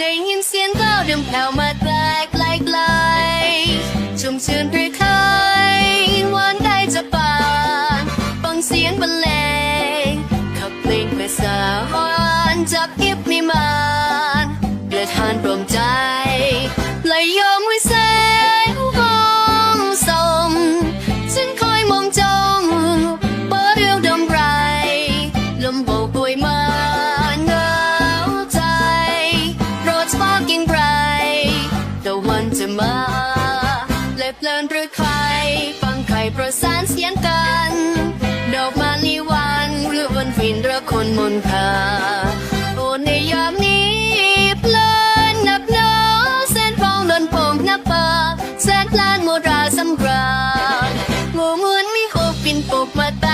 ได้ยินเสียงก้าวเดิมแผ่วมาไกลไกลไกลชุ่มชื่นหรือเคยหวานได้จะปานฟังเสียงบรรเลงขับเพลงเพื่อสาวจับอิบมิมานกระทานปลมใจและยอมไว้ใส มา เล็บเลินหรือใคฟังใครประานเสียงกัน ดอกมาลีวันหรือวนฟินหรือคนมนคาโอนในยามนี้เพลินนับน้อเส้นฟองดนพงนับปาแสนลานโมราสำราญงูงวนมีโคปินปกมาตา